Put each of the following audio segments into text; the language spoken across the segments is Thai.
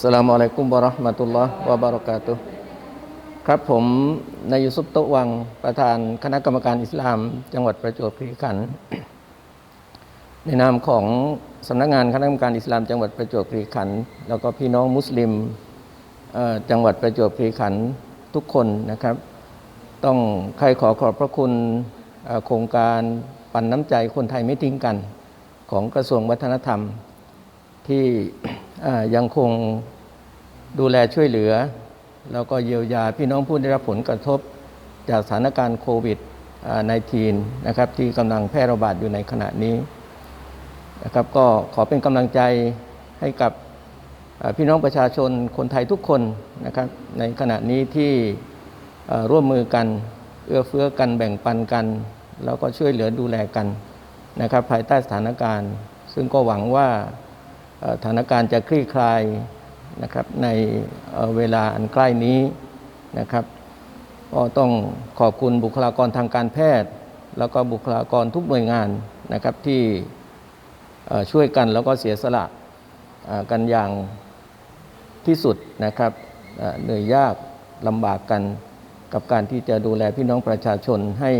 สลามอะลัยกุมวะราะห์มะตุลลอฮ์วะบะเราะกาตุครับผมนายยูซุปโตวังประธานคณะกรรมการอิสลาม จังหวัดประจวบคีรีขันธ์ในนามของสำนักงานคณะกรรมการอิสลามจังหวัดประจวบคีรีขันธ์แล้วก็พี่น้องมุสลิมจังหวัดประจวบคีรีขันธ์ทุกคนนะครับ ต้องใครขอขอบพระคุณโครงการปันน้ำใจคนไทยไม่ทิ้งกัน ของกระทรวงวัฒนธรรมที่ ยังคงดูแลช่วยเหลือ แล้วก็เยียวยาพี่น้องผู้ได้รับผลกระทบจากสถานการณ์โควิดในทีนะครับที่กำลังแพร่ระบาดอยู่ในขณะนี้นะครับก็ขอเป็นกำลังใจให้กับพี่น้องประชาชนคนไทยทุกคนนะครับในขณะนี้ที่ร่วมมือกัน เอื้อเฟื้อกันแบ่งปันกัน แล้วก็ช่วยเหลือดูแลกันนะครับภายใต้สถานการณ์ ซึ่งก็หวังว่า สถานการณ์จะคลี่คลายนะครับในเวลาอันใกล้นี้นะครับก็ต้องขอบคุณบุคลากรทางการแพทย์ แล้วก็บุคลากรทุกหน่วยงานนะครับที่ช่วยกันแล้วก็เสียสละกันอย่างที่สุดนะครับเหนื่อยยากลำบากกันกับการที่จะดูแลพี่น้องประชาชนให้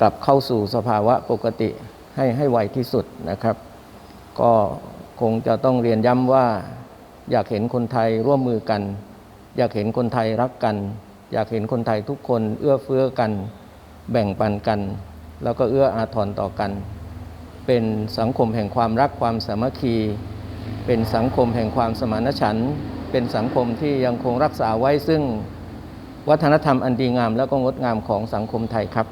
กลับเข้าสู่สภาวะปกติให้ให้ไวที่สุดนะครับ ก็คงจะต้องเรียนย้ำว่า อยากเห็นคนไทยร่วมมือกัน อยากเห็นคนไทยรักกัน อยากเห็นคนไทยทุกคนเอื้อเฟื้อกัน แบ่งปันกัน แล้วก็เอื้ออาทรต่อกัน เป็นสังคมแห่งความรักความสามัคคี เป็นสังคมแห่งความสมานฉันท์เป็นสังคมที่ยังคงรักษาไว้ซึ่ง วัฒนธรรมอันดีงามและก็งดงามของสังคมไทยครับ